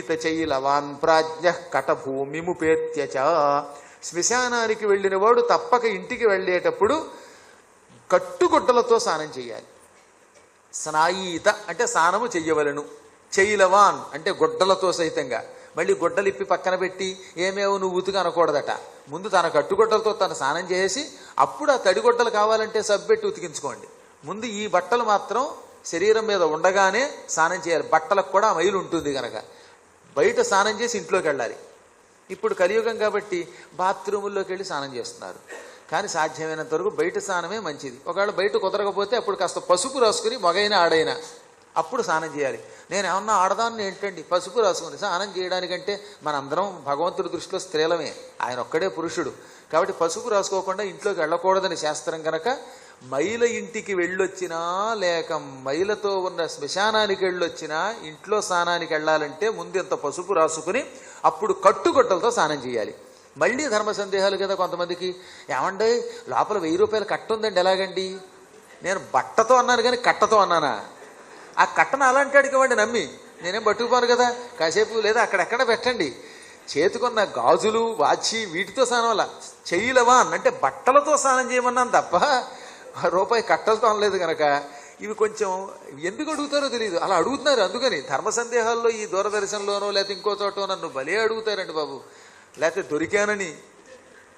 చైలవాన్ ప్రాజ్ఞ కటభూమిముపేత్య చ. శ్మశానానికి వెళ్ళిన వాడు తప్పక ఇంటికి వెళ్ళేటప్పుడు కట్టుగుడ్డలతో స్నానం చేయాలి. స్నాయీత అంటే స్నానము చెయ్యవలను. చైలవాన్ అంటే గుడ్డలతో సహితంగా. మళ్ళీ గుడ్డలు ఇప్పి పక్కన పెట్టి ఏమేవో నువ్వు ఉతుకు అనకూడదట. ముందు తన కట్టుగుడ్డలతో తను స్నానం చేసి అప్పుడు ఆ తడిగుడ్డలు కావాలంటే సబ్బెట్టి ఉతికించుకోండి. ముందు ఈ బట్టలు మాత్రం శరీరం మీద ఉండగానే స్నానం చేయాలి. బట్టలకు కూడా మైలు ఉంటుంది కనుక బయట స్నానం చేసి ఇంట్లోకి వెళ్ళాలి. ఇప్పుడు కలియుగం కాబట్టి బాత్రూముల్లోకి వెళ్ళి స్నానం చేస్తున్నారు. కానీ సాధ్యమైనంత వరకు బయట స్నానమే మంచిది. ఒకవేళ బయట కుదరకపోతే అప్పుడు కాస్త పసుపు రాసుకుని మగైన ఆడైనా అప్పుడు స్నానం చేయాలి. నేను ఏమన్నా ఆడదాన్ని ఏంటండి? పసుపు రాసుకుని స్నానం చేయడానికంటే మనందరం భగవంతుడి దృష్టిలో స్త్రీలమే. ఆయన ఒక్కడే పురుషుడు. కాబట్టి పసుపు రాసుకోకుండా ఇంట్లోకి వెళ్ళకూడదని శాస్త్రం కనుక మైల ఇంటికి వెళ్ళొచ్చినా లేక మైలతో ఉన్న శ్మశానానికి వెళ్ళొచ్చినా ఇంట్లో స్నానానికి వెళ్ళాలంటే ముందు ఇంత పసుపు రాసుకుని అప్పుడు కట్టుకొట్టలతో స్నానం చేయాలి. మళ్ళీ ధర్మ సందేహాలు కదా కొంతమందికి. ఏమండి? లోపల వెయ్యి రూపాయలు కట్ట ఉందండి ఎలాగండి? నేను బట్టతో అన్నాను కానీ కట్టతో అన్నానా? ఆ కట్టను అలాంటి అడిగేవాడిని నమ్మి నేనేం పట్టుకుపోను కదా? కాసేపు లేదా అక్కడెక్కడ పెట్టండి. చేతికున్న గాజులు వాచి వీటితో స్నానం అలా. చెయ్యలవా అంటే బట్టలతో స్నానం చేయమన్నాను తప్ప ఆ రూపాయి కట్టలతో అనలేదు కనుక ఇవి కొంచెం ఎందుకు అడుగుతారో తెలియదు అలా అడుగుతున్నారు అందుకని. ధర్మ సందేహాల్లో ఈ దూరదర్శన్లోనో లేకపోతే ఇంకో చోట నన్ను భలే అడుగుతారండి బాబు. లేకపోతే దొరికానని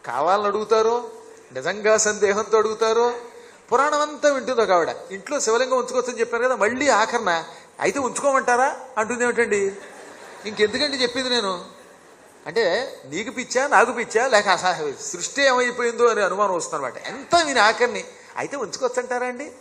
కావాలని అడుగుతారో? నిజంగా సందేహంతో అడుగుతారో? పురాణం అంతా వింటుంది ఒక ఆవిడ. ఇంట్లో శివలింగం ఉంచుకోవచ్చని చెప్పాను కదా మళ్ళీ ఆఖరణ అయితే ఉంచుకోమంటారా? అంటుంది ఏమిటండి? ఇంకెందుకండి చెప్పింది నేను? అంటే నీకు పిచ్చా నాకు పిచ్చా లేక అసహ సృష్టి ఏమైపోయిందో అనే అనుమానం వస్తుందన్నమాట. ఎంత విని ఆఖరిని. అయితే ఉంచుకోవచ్చంటారా అండి?